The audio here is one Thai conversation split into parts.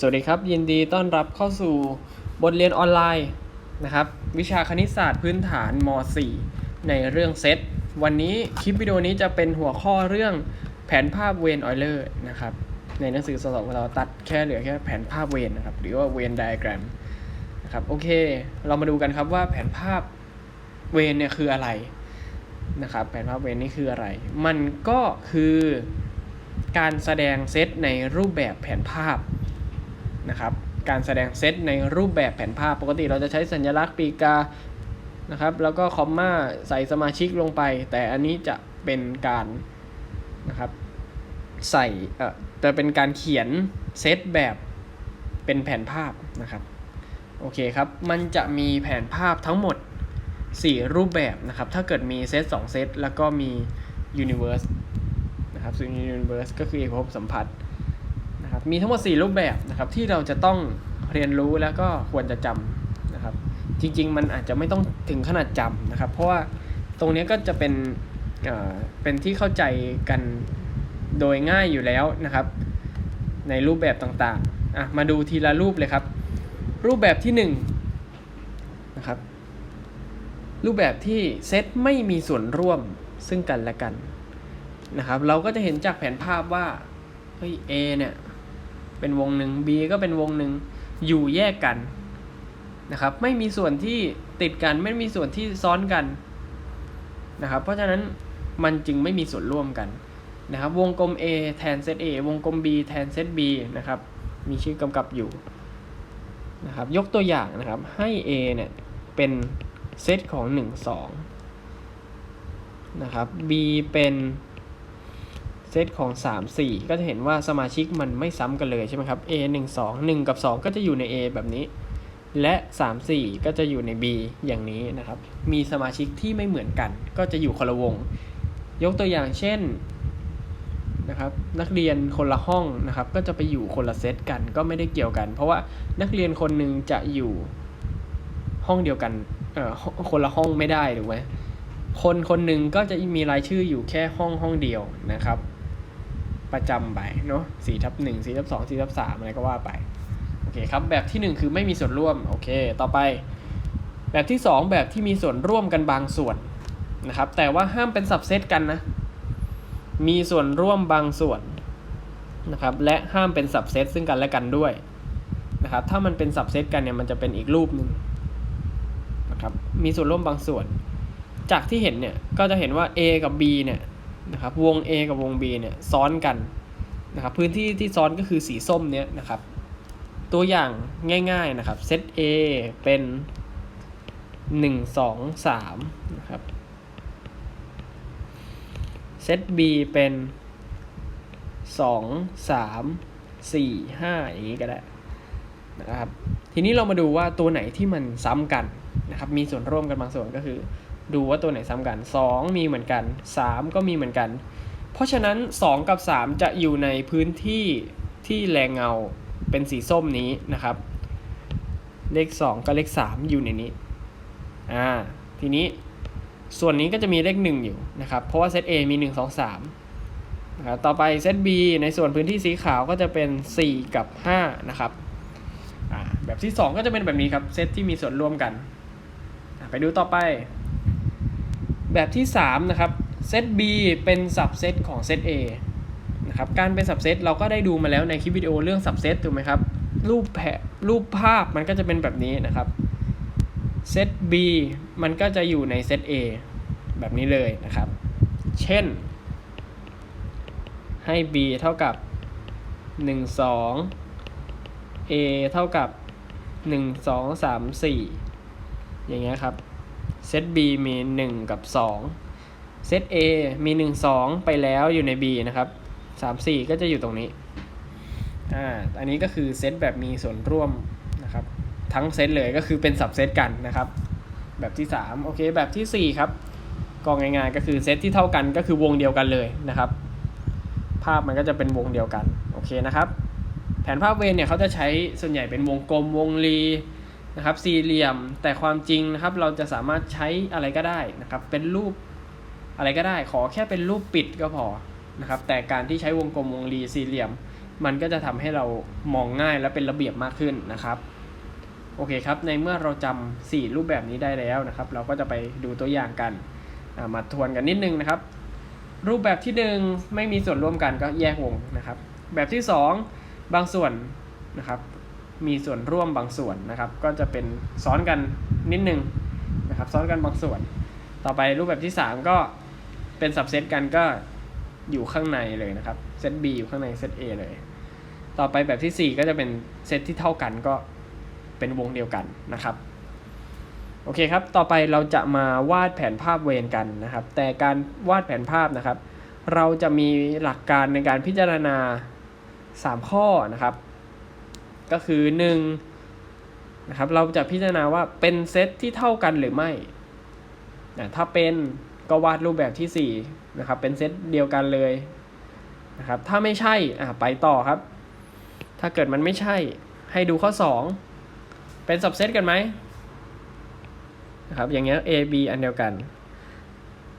สวัสดีครับ ยินดีต้อนรับเข้าสู่บทเรียนออนไลน์นะครับวิชาคณิตศาสตร์พื้นฐานม .4 ในเรื่องเซตวันนี้คลิปวิดีโอนี้จะเป็นหัวข้อเรื่องแผนภาพเวนออยเลอร์นะครับในหนังสือสอบของเราตัดแค่เหลือแค่แผนภาพเวนนะครับหรือว่าเวนไดอะแกรมนะครับโอเค เรามาดูกันครับว่าแผนภาพเวนเนี่ยคืออะไรนะครับแผนภาพเวนนี่คืออะไร มันก็คือการแสดงเซตในรูปแบบแผนภาพ นะครับการแสดงเซตในรูปแบบแผนภาพปกติเราจะใช้สัญลักษณ์ปีกานะครับแล้วก็คอมมาใส่สมาชิกลงไป แต่อันนี้จะเป็นการนะครับใส่เอ่อจะเป็นการเขียนเซตแบบเป็นแผนภาพนะครับโอเคครับ มันจะมีแผนภาพทั้งหมด 4 รูปแบบนะครับ ถ้าเกิดมีเซต2เซตแล้วก็มี universe นะครับซึ่ง universe ก็คือเอกภพสัมพัทธ์ นะครับมีทั้งหมด 4 รูปแบบนะครับที่เราจะต้องเรียนรู้แล้วก็ควรจะจำนะครับ จริง ๆ มันอาจจะไม่ต้องถึงขนาดจำนะครับ เพราะว่าตรงนี้ก็จะเป็นเอ่อเป็นที่เข้าใจกันโดยง่ายอยู่แล้วนะครับ ในรูปแบบต่างๆอะมาดูทีละรูปเลยครับ รูปแบบที่1นงนะครับรูปแบบที่เซตไม่มีส่วนร่วมซึ่งกันและกันนะครับ เราก็จะเห็นจากแผนภาพว่าเฮ้ย A เนี่ย เป็นวงหนึ่ง B ก็เป็นวงหนึ่งอยู่แยกกันนะครับ ไม่มีส่วนที่ติดกันไม่มีส่วนที่ซ้อนกันนะครับ เพราะฉะนั้นมันจึงไม่มีส่วนร่วมกันนะครับ วงกลม A แทนเซต A วงกลม B แทนเซต B นะครับ มีชื่อกำกับอยู่นะครับ ยกตัวอย่างนะครับ ให้ A เนี่ยเป็นเซตของ 1 2 นะครับ B เป็น เซตของ 3 4 ก็จะเห็นว่าสมาชิกมันไม่ซ้ำกันเลยใช่ไหมครับ A 1 2 1 กับ 2 ก็จะอยู่ใน A แบบนี้ และ 3 4 ก็จะอยู่ใน B อย่างนี้นะครับ มีสมาชิกที่ไม่เหมือนกัน ก็จะอยู่คนละวง ยกตัวอย่างเช่นนะครับนักเรียนคนละห้องนะครับ ก็จะไปอยู่คนละเซตกันก็ไม่ได้เกี่ยวกัน เพราะว่านักเรียนคนหนึ่งจะอยู่ห้องเดียวกันเอ่อคนละห้องไม่ได้ถูกไหมคนคนหนึ่งก็จะมีรายชื่ออยู่แค่ห้องห้องเดียวนะครับ ประจำไปเนาะสี่ทับหนึ่งสี่ทับสองสี่ทับสามอะไรก็ว่าไปโอเคครับแบบที่1คือไม่มีส่วนร่วมโอเค ต่อไป แบบที่2แบบที่มีส่วนร่วมกันบางส่วนนะครับ แต่ว่าห้ามเป็นสับเซตกันนะ มีส่วนร่วมบางส่วนนะครับ และห้ามเป็นสับเซตซึ่งกันและกันด้วยนะครับ ถ้ามันเป็นสับเซตกันเนี่ยมันจะเป็นอีกรูปหนึ่งนะครับ มีส่วนร่วมบางส่วน จากที่เห็นเนี่ยก็จะเห็นว่า A กับ B เนี่ย นะครับวง A กับวง B เนี่ยซ้อนกันนะครับพื้นที่ที่ซ้อนก็คือสีส้มเนี้ยนะครับ ตัวอย่างง่ายๆนะครับเซต A เป็น 1 2 3นะครับเซต B เป็น 2 3 4 5 อย่างนี้ก็ได้นะครับทีนี้เรามาดูว่าตัวไหนที่มันซ้ำกันนะครับมีส่วนร่วมกันบางส่วนก็คือ ดูว่าตัวไหนซ้ำกัน 2 มีเหมือนกัน 3 ก็มีเหมือนกัน เพราะฉะนั้น 2 กับ 3 จะอยู่ในพื้นที่ที่แรงเงาเป็นสีส้มนี้นะครับ เลข 2 กับเลข 3 อยู่ในนี้อ่าทีนี้ส่วนนี้ก็จะมีเลข 1 อยู่นะครับ เพราะว่าเซต A มี 1 2 3นะครับต่อไปเซต B ในส่วนพื้นที่สีขาวก็จะเป็น 4 กับ 5 นะครับอ่าแบบที่ 2 ก็จะเป็นแบบนี้ครับ เซตที่มีส่วนร่วมกัน ไปดูต่อไป แบบที่ 3 นะครับเซต B เป็นสับเซตของเซต A นะครับการเป็นสับเซตเราก็ได้ดูมาแล้วในคลิปวิดีโอเรื่องสับเซตถูกไหมครับรูปแผรูปภาพมันก็จะเป็นแบบนี้นะครับเซต B มันก็จะอยู่ในเซต A แบบนี้เลยนะครับ เช่น ให้ B เท่ากับ 1 2 A เท่ากับ 1 2 3 4 อย่างเงี้ยครับ เซต B มี 1 กับ 2 เซต A มี 1 2 ไปแล้วอยู่ใน B นะครับ 3 4 ก็จะอยู่ตรงนี้ อ่า อันนี้ก็คือเซตแบบมีส่วนร่วมนะครับ ทั้งเซตเลยก็คือเป็นสับเซตกันนะครับ แบบที่ 3 โอเค แบบทีสี่4 ครับ ก็ง่ายๆก็คือเซตที่เท่ากันก็คือวงเดียวกันเลยนะครับ ภาพมันก็จะเป็นวงเดียวกัน โอเคนะครับ แผนภาพเวนเนี่ยเขาจะใช้ส่วนใหญ่เป็นวงกลมวงรี นะครับสี่เหลี่ยมแต่ความจริงนะครับเราจะสามารถใช้อะไรก็ได้นะครับเป็นรูปอะไรก็ได้ขอแค่เป็นรูปปิดก็พอนะครับแต่การที่ใช้วงกลมวงรีสี่เหลี่ยม มันก็จะทำให้เรามองง่ายและเป็นระเบียบมากขึ้นนะครับโอเคครับในเมื่อเราจำสี่รูปแบบนี้ได้แล้วนะครับ เราก็จะไปดูตัวอย่างกันมาทวนกันนิดนึงนะครับ รูปแบบที่หนึ่งไม่มีส่วนร่วมกันก็แยกวงนะครับ แบบที่สองบางส่วนนะครับ มีส่วนร่วมบางส่วนนะครับ ก็จะเป็นซ้อนกันนิดนึงนะครับ ซ้อนกันบางส่วน ต่อไปรูปแบบที่ 3 ก็เป็นสับเซตกันก็อยู่ข้างในเลยนะครับเซต B อยู่ข้างในเซต A เลย ต่อไปแบบที่ 4 ก็จะเป็นเซตที่เท่ากันก็เป็นวงเดียวกันนะครับโอเคครับ ต่อไปเราจะมาวาดแผนภาพเวรกันนะครับ แต่การวาดแผนภาพนะครับ เราจะมีหลักการในการพิจารณา 3 ข้อนะครับ ก็คือ1นะครับเราจะพิจารณาว่าเป็นเซตที่เท่ากันหรือไม่นะถ้าเป็นก็วาดรูปแบบที่4นะครับเป็นเซตเดียวกันเลยนะครับถ้าไม่ใช่อะไปต่อครับ ถ้าเกิดมันไม่ใช่ให้ดูข้อ 2 เป็นสับเซตกันไหมนะครับอย่างเงี้ย A B อันเดียวกัน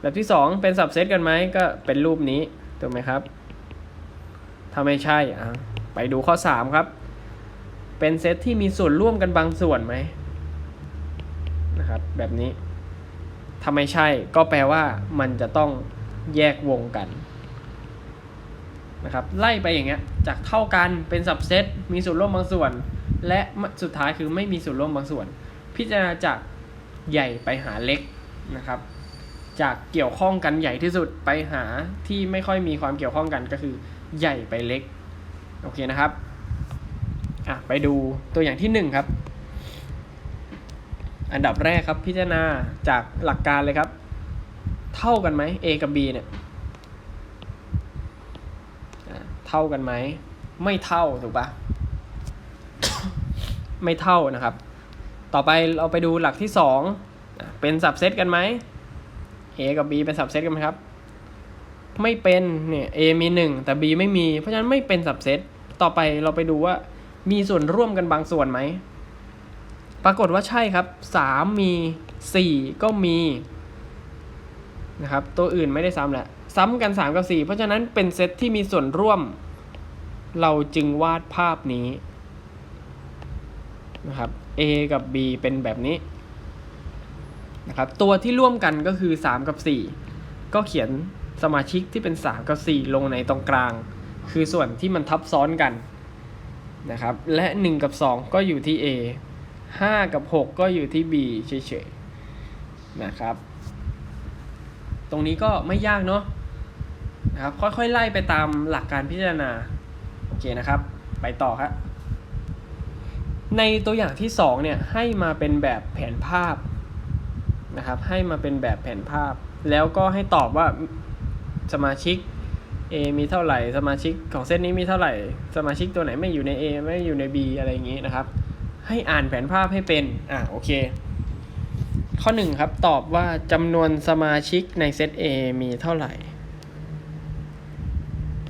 แบบที่ 2 เป็นสับเซตกันไหมก็เป็นรูปนี้ถูกไหมครับ ถ้าไม่ใช่อะไปดูข้อ 3 ครับ เป็นเซตที่มีส่วนร่วมกันบางส่วนไหมนะครับ แบบนี้ถ้าไม่ใช่ก็แปลว่ามันจะต้องแยกวงกันนะครับไล่ไปอย่างเงี้ยจากเท่ากันเป็นสับเซตมีส่วนร่วมบางส่วน และสุดท้ายคือไม่มีส่วนร่วมบางส่วน พิจารณาจากใหญ่ไปหาเล็กนะครับ จากเกี่ยวข้องกันใหญ่ที่สุดไปหาที่ไม่ค่อยมีความเกี่ยวข้องกันก็คือใหญ่ไปเล็กโอเคนะครับ อะไปดูตัวอย่างที่หนึ่งครับ อันดับแรกครับพิจารณาจากหลักการเลยครับ เท่ากันไหม A กับ B เนี่ยเท่ากันไหม ไม่เท่าถูกปะไม่เท่านะครับ ต่อไปเราไปดูหลักที่สองเป็นสับเซตกันไหม A กับ B เป็นสับเซตกันไหมครับ ไม่เป็นเนี่ย A มีหนึ่งแต่ B ไม่มี เพราะฉะนั้นไม่เป็นสับเซตต่อไปเราไปดูว่า มีส่วนร่วมกันบางส่วนไหม ปรากฏว่าใช่ครับ 3 มี 4 ก็มีนะครับ ตัวอื่นไม่ได้ซ้ำแหละ ซ้ำกัน 3 กับ 4 เพราะฉะนั้นเป็นเซตที่มีส่วนร่วม เราจึงวาดภาพนี้นะครับ A กับ B เป็นแบบนี้นะครับ ตัวที่ร่วมกันก็คือ 3 กับ 4 ก็เขียนสมาชิกที่เป็น 3 กับ 4 ลงในตรงกลาง คือส่วนที่มันทับซ้อนกัน นะครับ และ 1 กับ 2 ก็อยู่ที่ A 5 กับ 6 ก็อยู่ที่ B เฉยๆนะครับ ตรงนี้ก็ไม่ยากเนาะนะครับค่อยๆไล่ไปตามหลักการพิจารณา โอเคนะครับ ไปต่อครับ ในตัวอย่างที่ 2 เนี่ย ให้มาเป็นแบบแผนภาพนะครับ ให้มาเป็นแบบแผนภาพ แล้วก็ให้ตอบว่าสมาชิก A มีเท่าไหร่สมาชิกของเซตนี้มีเท่าไหร่ สมาชิกตัวไหนไม่อยู่ใน A ไม่อยู่ใน B อะไรอย่างนี้นะครับ ให้อ่านแผนภาพให้เป็นอ่าโอเค ข้อหนึ่งครับตอบว่าจำนวนสมาชิกในเซต A มีเท่าไหร่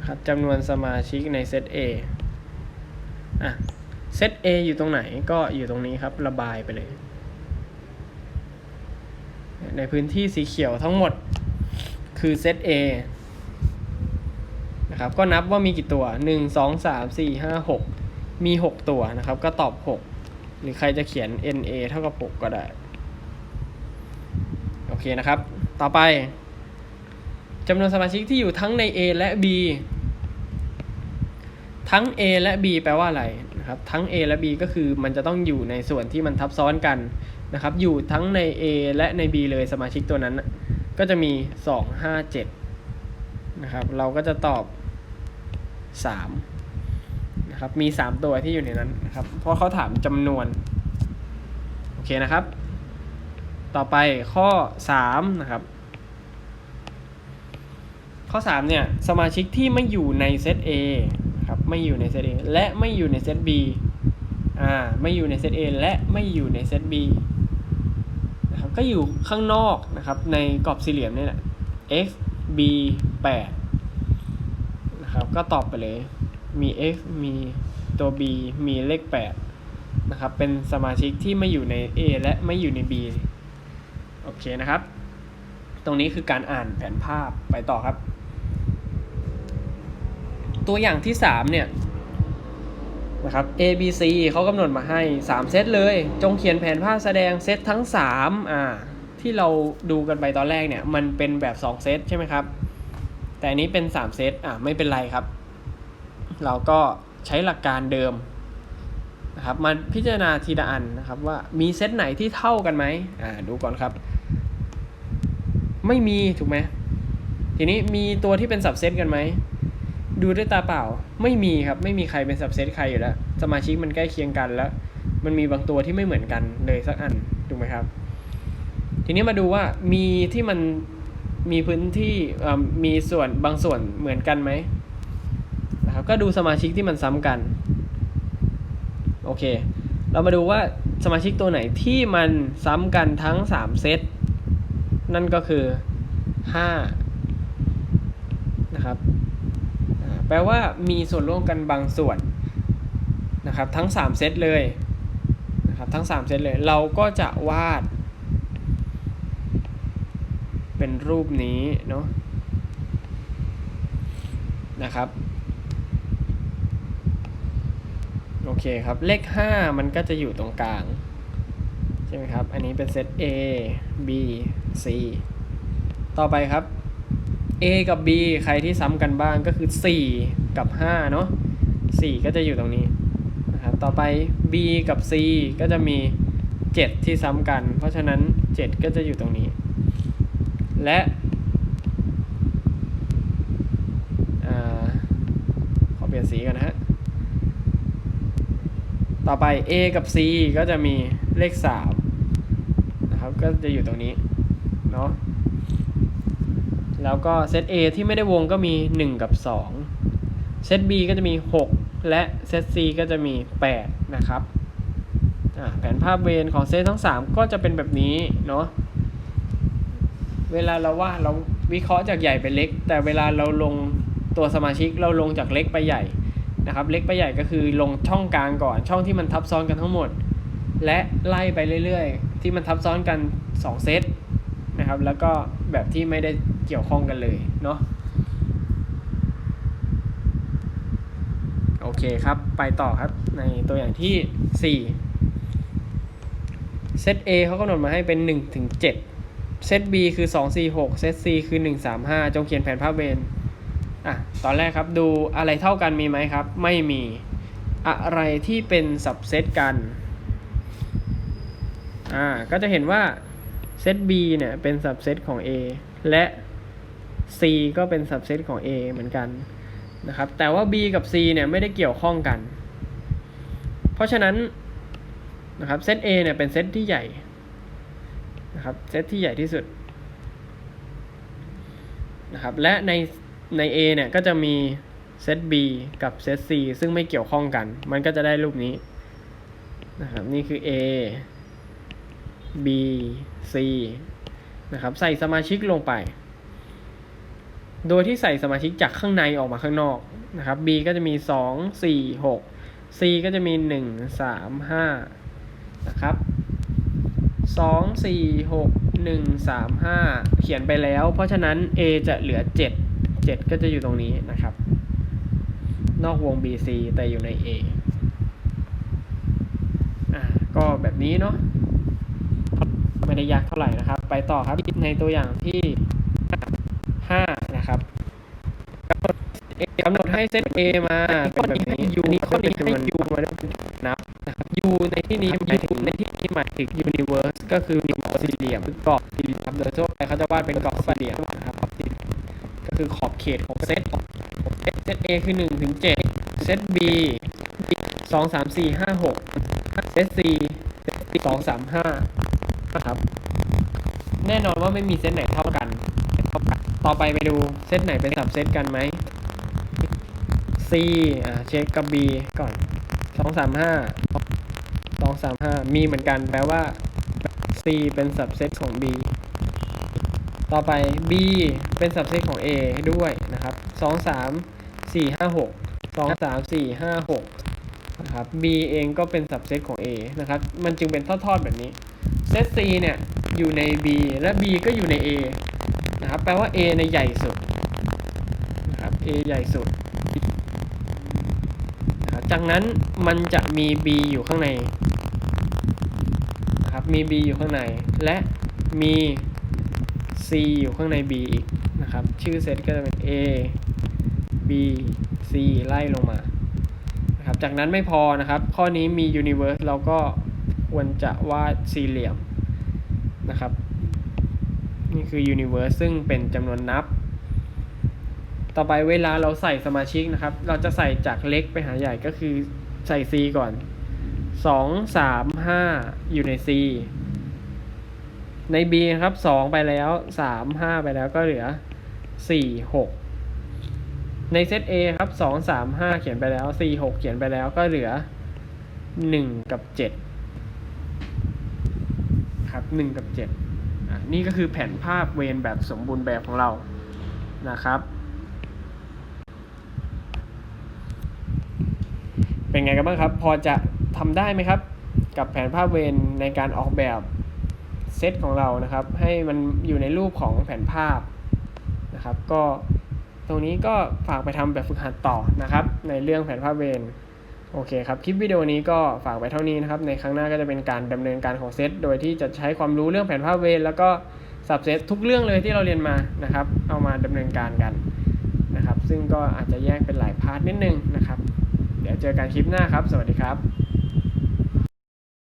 ครับจำนวนสมาชิกในเซต A อะเซต A อยู่ตรงไหนก็อยู่ตรงนี้ครับระบายไปเลย ในพื้นที่สีเขียวทั้งหมดคือเซต A นะครับก็นับว่ามีกี่ตัว 1 2 3 4 5 6 มี 6 ตัวนะครับ ก็ตอบ 6 หรือใครจะเขียน NA เท่ากับ 6 ก็ได้ โอเคนะครับ ต่อไปจำนวนสมาชิกที่อยู่ทั้งใน A และ B ทั้ง A และ B แปลว่าอะไรนะครับ ทั้ง A และ B ก็คือมันจะต้องอยู่ในส่วนที่มันทับซ้อนกันนะครับ อยู่ทั้งใน A และใน B เลยสมาชิกตัวนั้น ก็จะมี 2 5 7นะครับ เราก็จะตอบ 3นะครับมี 3 ตัวที่อยู่ในนั้นนะครับเพราะเขาถามจำนวนโอเคนะครับ ต่อไปข้อ3นะครับข้อ3เนี่ยสมาชิกที่ไม่อยู่ในเซต A ครับไม่อยู่ในเซต A และไม่อยู่ในเซต B อ่าไม่อยู่ในเซต A และไม่อยู่ในเซต B นะครับก็อยู่ข้างนอกนะครับในกรอบสี่เหลี่ยมนี่แหละ x b 8 ก็ตอบไปเลย มี x มีตัว b มีเลข 8 นะครับ เป็นสมาชิกที่ไม่อยู่ใน A และไม่อยู่ใน B โอเคนะครับ ตรงนี้คือการอ่านแผนภาพไปต่อครับ ตัวอย่างที่ 3 เนี่ยนะครับ A B C เขากำหนดมาให้ 3 เซตเลย จงเขียนแผนภาพแสดงเซตทั้ง3อ่าที่เราดูกันไปตอนแรกเนี่ย มันเป็นแบบ 2 เซตใช่ไหมครับ แต่อันนี้เป็น 3 เซตอ่าไม่เป็นไรครับ เราก็ใช้หลักการเดิมนะครับมาพิจารณาทีละอันนะครับว่ามีเซตไหนที่เท่ากันไหมอ่าดูก่อนครับ ไม่มีถูกไหมทีนี้มีตัวที่เป็นสับเซตกันไหมดูด้วยตาเปล่าไม่มีครับไม่มีใครเป็นสับเซตใครอยู่แล้ว สมาชิกมันใกล้เคียงกันแล้ว มันมีบางตัวที่ไม่เหมือนกันเลยสักอันถูกไหมครับ ทีนี้มาดูว่ามีที่มัน มีพื้นที่มีส่วนบางส่วนเหมือนกันไหมนะครับก็ดูสมาชิกที่มันซ้ำกันโอเค เรามาดูว่าสมาชิกตัวไหนที่มันซ้ำกันทั้ง 3 เซต นั่นก็คือ 5 นะครับ แปลว่ามีส่วนร่วมกันบางส่วนนะครับทั้ง 3 เซตเลยนะครับทั้ง 3 เซตเลย เราก็จะวาด เป็นรูปนี้เนาะนะครับโอเคครับ เลข 5 มันก็จะอยู่ตรงกลาง ใช่ไหมครับ อันนี้เป็นเซต A B C ต่อไปครับ A กับ B ใครที่ซ้ำกันบ้างก็คือ 4 กับ 5 เนาะ4ก็จะอยู่ตรงนี้นะครับต่อไป B กับ C ก็จะมี 7 ที่ซ้ำกัน เพราะฉะนั้น 7 ก็จะอยู่ตรงนี้ และอขอเปลี่ยนสีกันนะฮะ ต่อไป A กับ C ก็จะมีเลข 3 นะครับ ก็จะอยู่ตรงนี้ เนาะแล้วก็เซต A ที่ไม่ได้วงก็มี 1 กับ 2 เซต B ก็จะมี 6 และเซต C ก็จะมี 8 นะครับ แผนภาพเวนของเซตทั้ง 3 ก็จะเป็นแบบนี้เนาะ เวลาเราว่าเราวิเคราะห์จากใหญ่ไปเล็ก แต่เวลาเราลงตัวสมาชิกเราลงจากเล็กไปใหญ่นะครับ เล็กไปใหญ่ก็คือลงช่องกลางก่อน ช่องที่มันทับซ้อนกันทั้งหมด และไล่ไปเรื่อยๆ ที่มันทับซ้อนกัน 2 เซตนะครับ แล้วก็แบบที่ไม่ได้เกี่ยวข้องกันเลยเนาะโอเคครับ ไปต่อครับในตัวอย่างที่ 4 เซต A เขากำหนดมาให้เป็น1ถึง7 เซต B คือ 2 4 6 เซต C คือ 1 3 5 จงเขียนแผนภาพเวรอะ ตอนแรกครับดูอะไรเท่ากันมีไหมครับ ไม่มี อะไรที่เป็นสับเซตกัน อ่า ก็จะเห็นว่าเซต B เนี่ยเป็นสับเซตของ A และ C ก็เป็นสับเซตของ A เหมือนกันนะครับ แต่ว่า B กับ C เนี่ยไม่ได้เกี่ยวข้องกัน เพราะฉะนั้นนะครับเซต A เนี่ยเป็นเซตที่ใหญ่ นะครับเซตที่ใหญ่ที่สุดนะครับและในใน A เนี่ยก็จะมีเซต B กับเซต C ซึ่งไม่เกี่ยวข้องกัน มันก็จะได้รูปนี้นะครับนี่คือ A B C นะครับใส่สมาชิกลงไป โดยที่ใส่สมาชิกจากข้างในออกมาข้างนอกนะครับ B ก็จะมี 2 4 6 C ก็จะมี 1 3 5นะครับ 2 4 6 1 3 5เขียนไปแล้ว เพราะฉะนั้น A จะเหลือ7 7ก็จะอยู่ตรงนี้นะครับ นอกวง BC แต่อยู่ใน A อ่าก็แบบนี้เนาะไม่ได้ยากเท่าไหร่นะครับ ไปต่อครับในตัวอย่างที่5นะครับกำหนดให้เซต A มาเป็นแบบนี้ U นี้ข้อนี้ให้ U มาด้วยเป็นนับ นะครับ U ในที่นี้หมายถึงในที่นี้หมายถึง universe ก็คือ universe สี่เหลี่ยมคือกรอบสี่เหลี่ยมครับโดยทั่วไปเขาจะวาดเป็นกรอบสี่เหลี่ยมนะครับกรอบสี่เหลี่ยมก็คือขอบเขตของเซตเซต A คือ1ถึง7เซต B 2 3 4 5 6เซต C 2 3 5นะครับ แน่นอนว่าไม่มีเซตไหนเท่ากัน ต่อไปไปดูเซตไหนเป็นสับเซตกันไหม C อ่าเช็คกับ B ก่อน 2 3 5 2 3 5มีเหมือนกันแปลว่า C เป็นสับเซตของ B ต่อไป B เป็นสับเซตของ A ด้วยนะครับ2 3 4 5 6 2 3 4 5 6นะครับ B เองก็เป็นสับเซตของ A นะครับ มันจึงเป็นทอดๆแบบนี้ เซต C เนี่ย อยู่ใน B และ B ก็อยู่ใน A นะครับ แปลว่า A ในใหญ่สุดนะครับ A ใหญ่สุด จากนั้นมันจะมี b อยู่ข้างในนะครับมี b อยู่ข้างใน และมี c อยู่ข้างใน b อีกนะครับ ชื่อเซตก็จะเป็น a b c ไล่ลงมานะครับจากนั้นไม่พอนะครับ ข้อนี้มี universe เราก็ควรจะวาดสี่เหลี่ยมนะครับ นี่คือ universe ซึ่งเป็นจำนวนนับ ต่อไปเวลาเราใส่สมาชิกนะครับ เราจะใส่จากเล็กไปหาใหญ่ก็คือใส่ C ก่อน 2 3 5 อยู่ใน C ใน B นะครับ 2 ไปแล้ว 3 5 ไปแล้วก็เหลือ 4 6 ในเซต A ครับ 2 3 5 เขียนไปแล้ว 4 6 เขียนไปแล้วก็เหลือ 1 กับ 7 ครับ 1 กับ7อะนี่ก็คือแผนภาพเวนแบบสมบูรณ์แบบของเรานะครับ เป็นไงกันบ้างครับ พอจะทำได้ไหมครับ กับแผนภาพเวนในการออกแบบเซตของเรานะครับ ให้มันอยู่ในรูปของแผนภาพนะครับ ก็ตรงนี้ก็ฝากไปทำแบบฝึกหัดต่อนะครับ ในเรื่องแผนภาพเวนโอเคครับ คลิปวิดีโอนี้ก็ฝากไปเท่านี้นะครับ ในครั้งหน้าก็จะเป็นการดำเนินการของเซต โดยที่จะใช้ความรู้เรื่องแผนภาพเวนแล้วก็สับเซตทุกเรื่องเลยที่เราเรียนมานะครับ เอามาดำเนินการกันนะครับ ซึ่งก็อาจจะแยกเป็นหลายพาร์ทนิดนึงนะครับ เดี๋ยวเจอกันคลิปหน้าครับ สวัสดีครับ